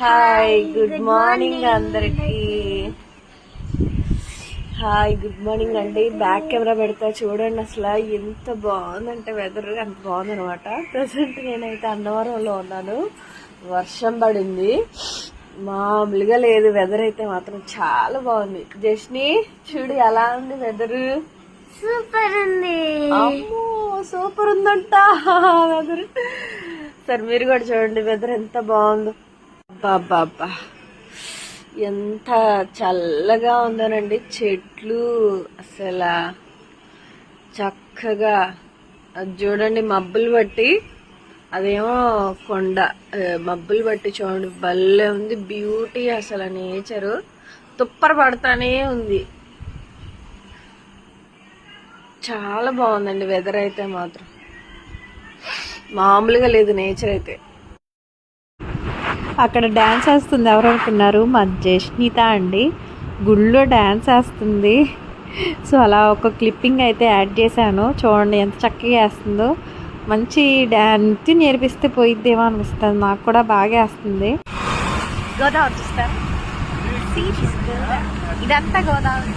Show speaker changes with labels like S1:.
S1: Hi good morning అందరికి. Hi good morning అండి back camera పెడతా చూడండి అసలు ఎంత బాగుందంటే వెదర్ అంత బాగుంది అనమాట ప్రజెంట్ నేనైతే అన్నవరంలో ఉన్నాను. వర్షం పడింది. మామూలుగా లేదు వెదర్ అయితే మాత్రం చాలా బాగుంది. జస్ని చూడు ఎలా ఉంది వెదర్
S2: సూపర్ ఉంది.
S1: అమ్మో సూపర్ ఉందంట వెదర్ సరే మీరు కూడా చూడండి వెదర్ ఎంత బాగుందో. అబ్బా ఎంత చల్లగా ఉందోనండి. చెట్లు అసలు చక్కగా. అది చూడండి మబ్బులు బట్టి అదేమో కొండ. మబ్బులు బట్టి చూడండి. భలే ఉంది. బ్యూటీ అసలు నేచరు. తుప్పర పడతానే ఉంది. చాలా బాగుందండి వెదర్ అయితే మాత్రం. మామూలుగా లేదు నేచర్ అయితే.
S3: అక్కడ డ్యాన్స్ వేస్తుంది. ఎవరు అనుకున్నారు? మా జష్నిత అండి. గుళ్ళో డ్యాన్స్ వేస్తుంది. సో అలా ఒక క్లిప్పింగ్ అయితే యాడ్ చేశాను. చూడండి ఎంత చక్కగా వేస్తుందో. మంచి డ్యాన్స్ నేర్పిస్తే పోయిద్దేమో అనిపిస్తుంది. నాకు కూడా బాగా వేస్తుంది. గోదావరి చూస్తారు? ఇదంతా గోదావరి.